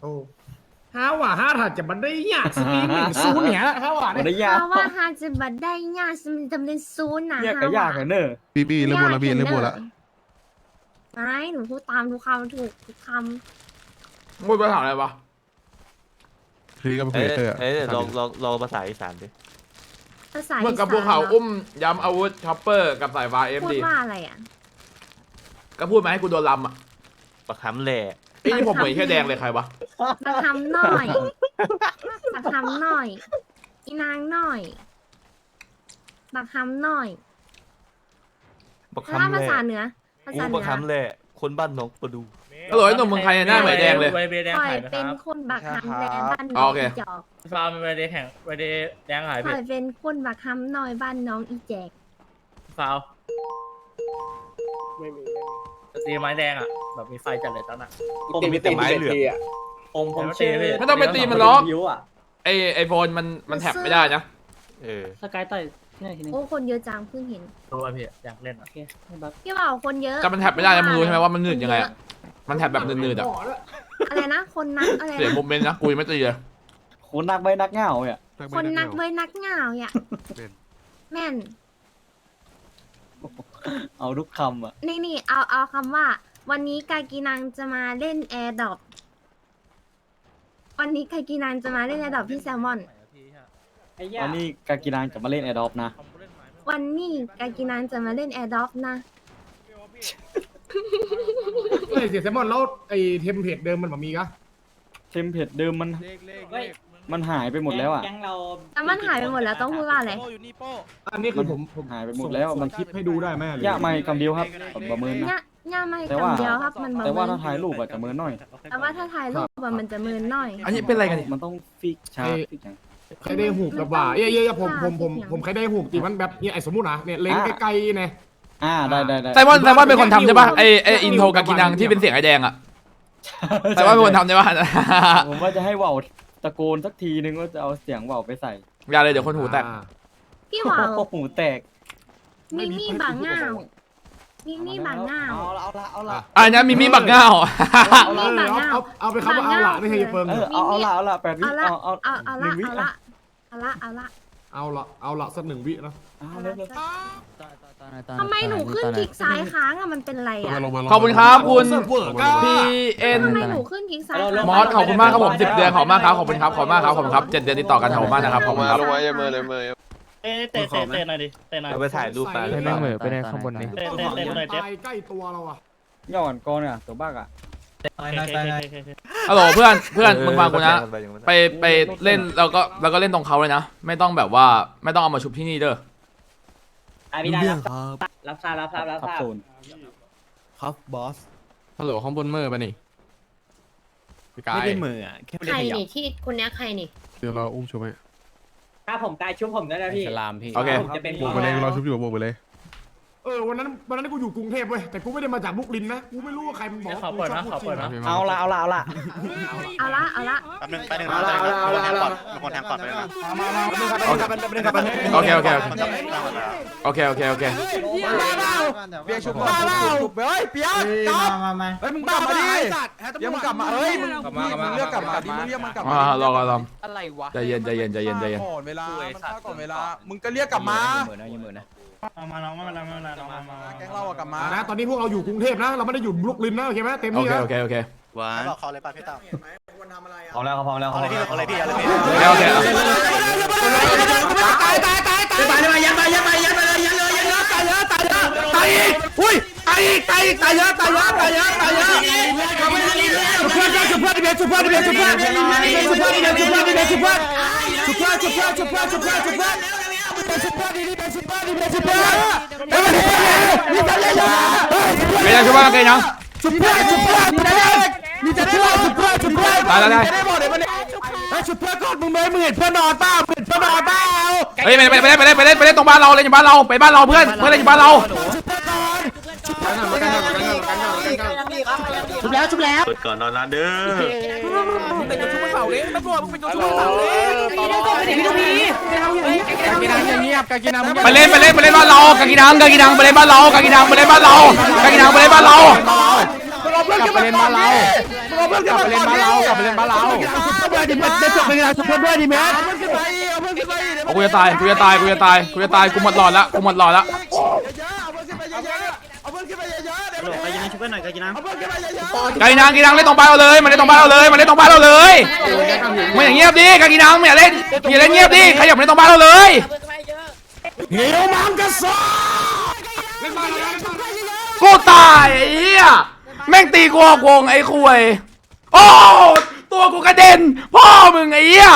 โอ้ห้าว่าห้าถัดจะมันได้ยากสตรีมหนึ่งศูนย์เนี่ยห้าว่ามันเนี่ย ได้ยากเพราะว่าฮาจะบัดได้ยากสมันจะเป็นศูนย์นะยากฮะก็ยากอะเนอะพี่พี่เริ่มหมดแล้วพี่เริ่มหมดแล้วไม่หนูพูดตามทุกคำถูกทุกคพูดภาษาอะไรวะพี่ก็เป็นเอ้ยเพื่อนเอ้ยเดี๋ยวลองลองลองภาษาอีสานดิำภาษาเมื่อกับสพวกเขาหรอุ้มยำอาวุธช็อปเปอร์กับสายฟ้าเอ็มพูดดีว่าอะไรอะ ก็พูดมาให้กูโดนลำอะประคำแหล่ไอ้นี่ผมเหมือนแค่แดงเลยใครวะ มาทำหน่อยมาทำหน่อยอีนางหน่อยมาทำหน่อยประถ้าคำแหภาล่ษาเหนือภากูษาเหปนืระคำแหล่คนบ้านนกประดูฮัลโหลไอ้หนุ่มเมืองไทยเนี่ยหน้าเหมือนแดงเลยไวเบแดงคอยหายนะคเป็นรับคนบักคำแดงบ้านอ๋น้อองโอเคอีจอกฟาร์มไวเดแข่งไวเดแดงหายคพี่อยเป็นคนบักคำหน่อยบ้านน้องอีแจกฟาวไม่มีตีไม้แดงอะแบบมีไฟจัดเลยตอนน่ะผมมีแต่ไม้เหลือง ผมผมเชื่อไม่ต้องไปตีมันหรอกบิวอะไอไอโฟนมันมันแท็บไม่ได้นะเออสกายต่อยที่ไหนทีนึงโอ้คนเยอะจังเพิ่งเห็นตัวพี่อยากเล่นอะโอเคให้บัฟพี่บ่าวคนเยอะแต่มันแท็บไม่ได้นะมึงรู้ใช่ไหมว่ามันหนืดยังไงอะมันแท็บแบบหนืดๆอะอะไรนะ คนนักอะไรเสียนะโมเมนต์นะกูยังไม่ตีเลยโคนักไม่นักเหงาอะคนนักเว้ยนักเหงาอะแม่นเอาทุกคำอะนี่นี่เอาเอาคำว่า วันนี้กากีนังจะมาเล่นแอร์ดอป วันนี้กากีนังจะมาเล่นแอร์ดอปที่แซลมอน ไอ้ย่าวันนี้กากินังจะมาเล่นแอร์ดอปนะ วันนี้กากีนังจะมาเล่นแอร์ดอปนะ เฮ้ยเสียแซมมอนแล้วไอ้เทมเพลตเดิมมันแบบมีกะเทมเพลตเดิมมันเฮ้ยมันหายไปหมดแล้วอะ แก๊งเราแต่มันหายไปหมดแล้วต้องพูดว่าอะไร อันนี้คือผมผมหายไปหมดแล้ว ส่งมันคลิปให้ดูได้ไหมหรืยากไม่คำเดียวครับประเมินนะย่าย่าไม่แต่ว่า คำเดียวครับมันแต่ว่าเมิถ้านถ่ายรูปอาจจะเมินหน่อยแต่ว่าถ้าถ่ายรูปอะมันจะเมินหน่อย อันนี้เป็นอะไรกันเนี่ยมันต้องฟิกชาร์ปฟิกอย่าง ใครได้หูกกับว่าเอ้ยเอ้ยเอ้ยผมผมผมผมใครได้หูกตีมันแบบเนี่ยไอ้สมมุตินะเนี่ยเลนใกล้ๆเนี่ย อ่าได้ได้ได้ไซมอนไซมอนเป็นคนทำใช่ป่ะไอไออินโทรกากินังที่เป็นเสียงไอแดงอะไซมอนเป็นคนทำใช่ป่ะ ผมว่าจะให้ว่าวตะโกนสักทีนึงว่าจะเอาเสียงว่าวไปใส่อย่าเลยเดี๋ยวคนหูแตกอ่าพี่หวาวโอ้โหแตก มีมีบางเงา มีมีบางเงาเอาละเอาละเอาละอันนี้มีมีบักเง่า เอาเลยเอาเอาเอาไปคำว่าเอาละไม่ใช่เฟิงเออเอาเอาละเอาละแปดวิเอาละเอาเอาเอาเอาหนึ่ละงวิเอาละเอาละเอาละเอาละเอาละสักหนึ่งวินะเอาเร็วเร็วทำไมหนูขึ้นคลิกซ้ายค้างอะมันเป็นไรอะมาลงมาลงขอบคุณครับคุณเซิร์ฟเวอร์ก็ P N ทำไมหนูขึ้นคลิกซ้ายค้างมอสขอบคุณมากครับผม10เดือนขอบคุณมากครับขอบคุณครับขอบคุณมากครับขอบคุณครับ7เดือนติดต่อกันขอบคุณมากนะครับขอบคุณครับ ลงไว้อย่ามือเลยเต้ เต้เต้เต้หน่อยดิเต้หน่อย เอาไปถ่ายรูปไปให้แม่งเหม่อไปในข้างบนนี้เต้เต้เต้หน่อยเต้ตายใกล้ตัวเราอะย่อนก่อนเนี่ยตัวบ้าอะฮัลโหลเพื่อนเพื่อนมึงฟังกูนะเออไปไปเล่นแล้วก็แล้วก็เล่นตรงเขาเลยนะ ไม่ต้องแบบว่าไม่ต้องเอามาชุบที่นี่เด้ออะพี่ได้รับรับทราบรับทราบรับขับทราบโซนครับบอสฮัลโหลข้างบนเมื่อปะนี่พี่กายไม่ได้มืออะแค่ไม่ใคได้รขยับนี่ที่คนนี้ใครนี่ เดี๋ยวเราอุ้มชุบให้ ถ้าผมกายชุบผมได้แล้วพี่ลามพี่ โอเค ผมจะเป็น บวกไปเลยเราชุบอยู่บวกไปเลย เออวันนั้นวันนั้นกูอยู่กรุงเทพเว้ยแต่กูไม่ได้มาจากบุกลินนะกูไม่รู้ว่าใครมันบอกเขาเปิดนะเขาเปิดนะเอาละเอาละเอาละเอาละเอาละแป๊บนึงแป๊บนึงนะเป็นคนแทงก่อนเป็นคนแทงก่อนไปเลยนะโอเคโอเคโอเคโอเคโอเคโอเคเบียร์ชุบบ้าเปล่าชุบเฮ้ยเปียกกลับมามาเฮ้ยมึงกลับมาดิเดี๋ยวมึงกลับมาเฮ้ยมึงมึงเรียกกลับมาดิมึงเรียกมันกลับอ่ารอรอรออะไรวะใจเย็นใจเย็นใจเย็นใจเย็นก่อนเวลามันฆ่าก่อนเวลามึงก็เรียกกลับมามาน้องมาน้องมาน้องมาแก๊งเราอะกลับมานะตอนนี้พวกเราอยู่กรุงเทพนะ เราไม่ได้อยู่บุกลินนะโอเคไหมเต็มโอที่เคนะโอเคโอเคหวานบอกเขาเลยป่ะพี่ตั้มพร้อมแล้วพร้อมแล้วเอาเลยพี่เอาเลยพี่เอาเลยพี่โอเคโอเคตายตายตายตายตายเลยยัดไปยัดไปยัดไปเลยยัดเลยยัดเลยตายเยอะตายเยอะตายอีกอุ้ยตายอีกตายอีกตายเยอะตายเยอะตายเยอะตายเยอะชุบเพื่อนชุบเพื่อนดิเบชุบเพื่อนดิเบชุบเพื่อนชุบเพื่อนดิเบชุบเพื่อนดิเบชุบเพื่อนดิเบชุบเพื่อนชุบเพื่อนชุบเพื่อนชุบเพื่อนชุบเพื่อนชุบเพื่อนชุบ เป็นซุปเปอร์ดีดีเป็นซุปเปอร์ดีเป็นซุปเปอร์เป็นซุปเปอร์มีจัดเลยนะไม่ได้ช่าชุปปอร์ซุปปอร์มีดเลมดเลยซุเปอร์อร์เนไอ้ซุปปอร์กอดมึงไม่เหมืนเพื่อนนอนเปล่าเหมืนเพื่เปล่าเฮ้ยไปไปไปเล่นไปเล่นไปเล่นตรงบ้านเราเลยยูบ้านเราไปบ้านเราเพื่อนเพื่อนยูบ้านเรา ชุบแล้วชุบแล้ว เปิดก่อนนอนนะเด้อเป็นตัวชู้บนเสาเล็กตำรวจมึเป็นตัวชู้บนเสาเลยมีนี่ก็กไปเล่นไปเล่นไปเล่นบ้านเรากากีดังกากีดังไปเล่นบ้านเรากากีดังไปเล่นบ้านเรากากีดังไปเล่นบ้านเรากูจะตายกูจะตายกูจะตายกูจะตายกูหมดหลอดละกูหมดหลอดละ กากีนังกากีนังเล่นตรงไปเราเลยมันเล่นตรงไปเราเลยมันเล่นตรงไปเราเลยมันอย่างเงียบดิกากีนังอย่าเล่นอย่าเล่นเงียบดิขยับเล่นตรงไปเราเลยเหี้ยวมังกรสกูตายไอ้เหี้ยแม่งตีกูอกวงไอ้คุยโอ้ตัวกูกระเด็นพ่อมึงไอ้เหี้ย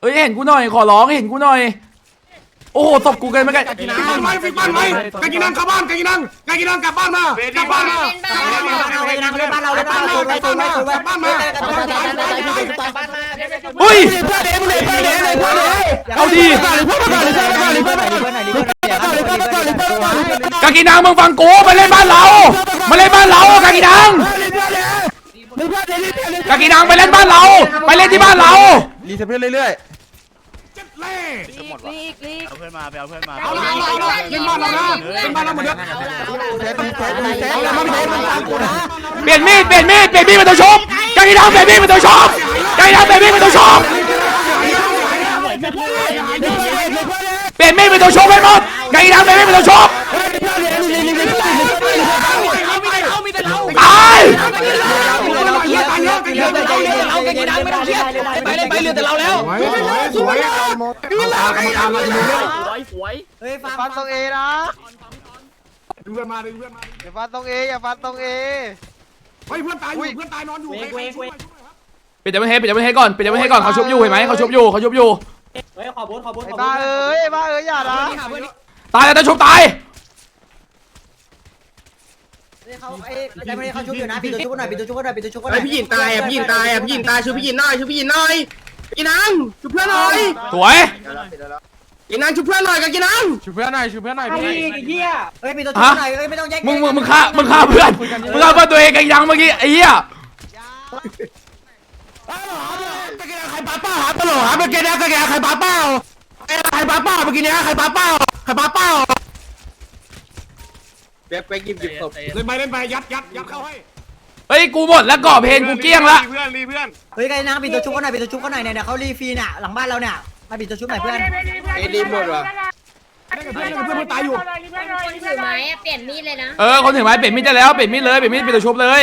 เอ้ยเห็นกูหน่อยขอร้องเห็นกูหน่อย โอ้โหศพกูเกินไปไกลฟิกบ้านไหมฟิกบ้านไหมกากินังกลับบ้านกากินังกากินังกลับบ้านมากลับบ้านมากลับบ้านมากลับบ้านเรากลับบ้านเรากลับบ้านมากลับบ้านมากลับบ้านมากลับบ้านมาเฮ้ยเอาดีกากินังมึงฟังกูมาเล่นบ้านเรามาเล่นบ้านเรากากินังกากินังไปเล่นบ้านเรา ไปเล่นที่บ้านเรา รีเซ็เพื่อนเรื่อยเล่ลีกลีกลีกเอาเพื่อนมาไปเอาเพื่อนมาเอาละเอาละเอาละขึ้นบ้านเรานะขึ้นบ้านเราหมดแล้วเซ็ตเซ็ตเซ็ตแล้วมันเซ็ตมันตามกูนะเปลี่ยนมีดเปลี่ยนมีดเปลี่ยนมีดมาตัวชมจังกีดำเปลี่ยนมีดมาตัวชมจังกีดำเปลี่ยนมีดมาตัวชมเปลี่ยนมีดมาตัวชมไปหมดจังกีดำเปลี่ยนมีดมาตัวชมตาย เรือแต่เราเรือแต่เราแกกินน้ำไม่ต้องเครียดไปเลยไปเรือแต่เราแล้วเฮ้ยฟันฟันตรงเอนะดูกันมาดูกันมาอย่าฟันตรงเออย่าฟันตรงเอเฮ้ยเพื่อนตายอยู่เพื่อนตายนอนอยู่เว้ยเว้ยปิดจับมันเไปิดจับมันเฮก่อนปิดจับมันเฮก่อนเขาชุบอยู่เห็นไหมเขาชุบอยู่เขาชุบอยู่เฮ้ยขอบุญขอบุญขอบุญบ้าเอ้ยบ้าเอ้ยอย่านะตายแล้วจะชุบตาย เขาชุบอยู่นะปิดตัวชุบหน่อยปิดตัวชุบหน่อยปิดตัวชุบหน่อยไอพี่ยินตายไอ่พี่ยินตายไอ่พี่ยินตายช่วยพี่ยินหน่อยช่วยพี่ยินหน่อยกินน้ำช่วยเพื่อนหน่อยสวยกินน้ำช่วยเพื่อนหน่อยกับกินน้ำช่วยเพื่อนหน่อยช่วยเพื่อนหน่อยไอ้เหี้ยเฮ้ยปิดตัวชุบหน่อยเฮ้ยไม่ต้องแยกมึงมึงมึงฆ่ามึงฆ่าเพื่อนมึงฆ่าเพื่อนตัวเองกันยังเมื่อกี้ไอ้เหี้ยใครอ้าเป้าหาตลกหอเมื่อกี้นะใครป้าเป้าใครป้าเป้าเมื่อกี้นะใครป้าเป้าใครป้าเป้า เว็บไปกินจิบศพเล่นไปเล่นไปยัดยัดยัดเข้าให้เฮ้ยกูหมดแล้วก่อเพลงกูเกี้ยงละเพื่อนรีเพื่อนเฮ้ยไอ้นางปิดตัวชุบเขาหน่อยปิดตัวชุบเขาหน่อยเนี่ยเดี๋ยเขารีฟีน่ะหลังบ้านเราเนี่ยมาปิดตัวชุบหน่อยเพื่อนเอดีหมดวะเพื่อนเพื่อนเพื่อนตายอยู่คนถือไม้เปลี่ยนมีดเลยนะเออคนถือไม้เปลี่ยนมีดได้แล้วเปลี่ยนมีดเลยเปลี่ยนมีดปิดตัวชุบเลย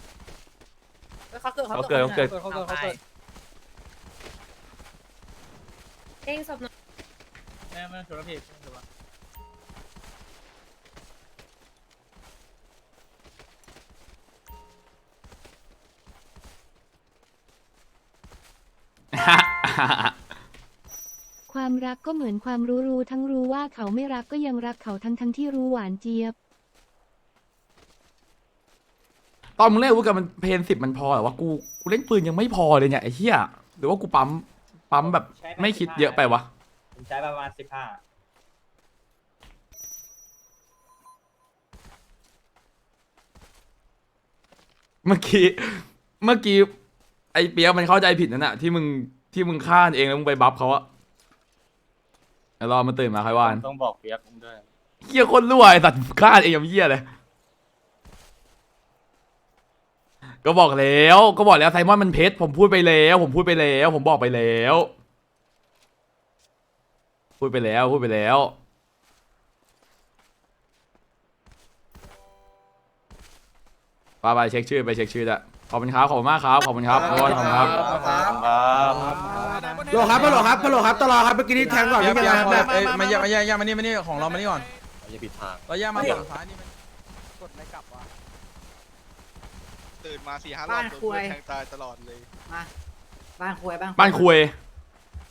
เขาเนี่ยเขาเกิดเขาเกิดเขาเกิดเด้งศพหน่อยแม่แม่ชวนพี่ความรักก็เหมือนความรู้รู้ทั้งรู้ว่าเขาไม่รักก็ยังรักเขาทั้งทั้งที่รู้หวานเจี๊ยบ ตอนมึงเล่นอาวุธกันมันเพนสิบมันพอเหรอวะกูกูเล่นปืนยังไม่พอเลยเนี่ยไอ้เหี้ยหรือว่ากูปั๊มปั๊มแบบไม่คิดเยอะไปวะผมใช้ประมาณสิบห้าเมื่อกี้เมื่อกี้ไอ้เปียกมันเข้าใจผิดนั่นน่ะที่มึงที่มึงฆ่าเองแล้วมึงไปบัฟเขาอะเดี๋ยวรอมันตื่นมาค่อยว่านต้องบอกเปียกผมด้วยเหี้ยคนรั่วไอ้สัตว์ฆ่าเองอย่างเหี้ยเลย ก็บอกแล้ว ก็บอกแล้วไซมอนมันเพชรผมพูดไปแล้ว ผมพูดไปแล้ว ผมบอกไปแล้ว พูดไปแล้วพูดไปแล้ว ไปไปเช็คชื่อไปเช็คชื่อละขอบคุณครับขอบคุณมากครับขอบคุณครับโอ้ยขอบคุณครับครับโหลครับโหลครับโหลครับตลอดครับเมื่อกี้นี้แทงก่อนเปียที่กจะเปียกแบบเอ้ยมาแยกมาแยกแยกมานี่มานี่ของเรามานี่ก่อนอย่าผิดทางเราแยกมาฝั่งซ้ายนี่มันกดไม่กลับว่ะ ตื่นมาสี่ห้ารอบโดนเพื่อนแทงตายตลอดเลย บ้านคุยบ้านบ้านคุย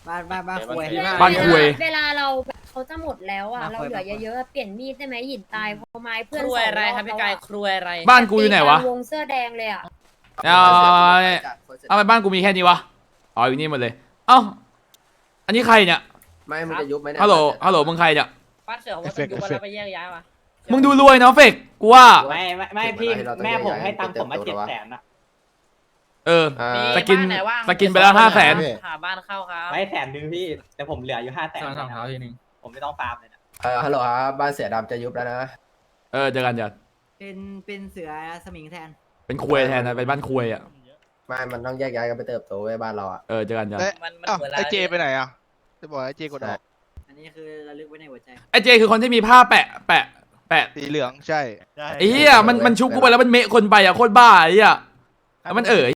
บ้านบ้านบ้านคุยบ้านคุย เวลาเราเขาจะหมดแล้วอะเราเหลือเยอะๆเปลี่ยนมีดได้ไหมหยินตายเพราะไม้คเพื่อนรัวอะไรครับพี่กายครัวอะไรบ้านกูอยู่ไหนวะตีกลางวงเสื้อแดงเลยอะ เอาเอาไปบ้านกูมีแค่นี้วะอ๋ออยู่นี่หมดเลย เอ้าอันนี้ใครเนี่ยไม่มึงจะยุบไหมฮัลโหลฮัลโหลมึงใครเนี่ย บ้านเสือของว่าต้องอยู่กันแล้วไปแยกย้ายมา มึงดูรวยเนาะเฟกกูว่า ไม่ไม่ไม่พี่แม่ผมให้ตังค์ผมมาเจ็ดแสนอะเออมีสกินบ้าไหว่างสกินไปแล้วห้าแสนหาบ้านเข้าครับ ไม่แสนนึงพี่แต่ผมเหลืออยู่ห้าแสนสองเท้าทีนึงผมไม่ต้องฟาร์มเลยนะเออฮัลโหลครับบ้านเสือดำจะยุบแล้วนะ เออเจอกันจ้ะเป็นเป็นเสือสมิงแทน เป็นควยแทนนะเป็นบ้านควยอะไม่มันต้องแยกย้ายกันไปเติบโตไว้บ้านเราอะ เออเจอกันจ้ะมันมันอ้าวเหมือนไอเจไปไหนอะจะบอกไอเจกดออกอันนี้คือระลึกไว้ในหัวใจ ไอเจคือคนที่มีผ้าแปะแปะ แปะสีเหลืองใช่ ไอ้เหี้ยมันมันชุบกูไปแล้วมันเมะคนไปอะโคตรบ้าไอ้เหี้ยแล้วมันเอ๋ย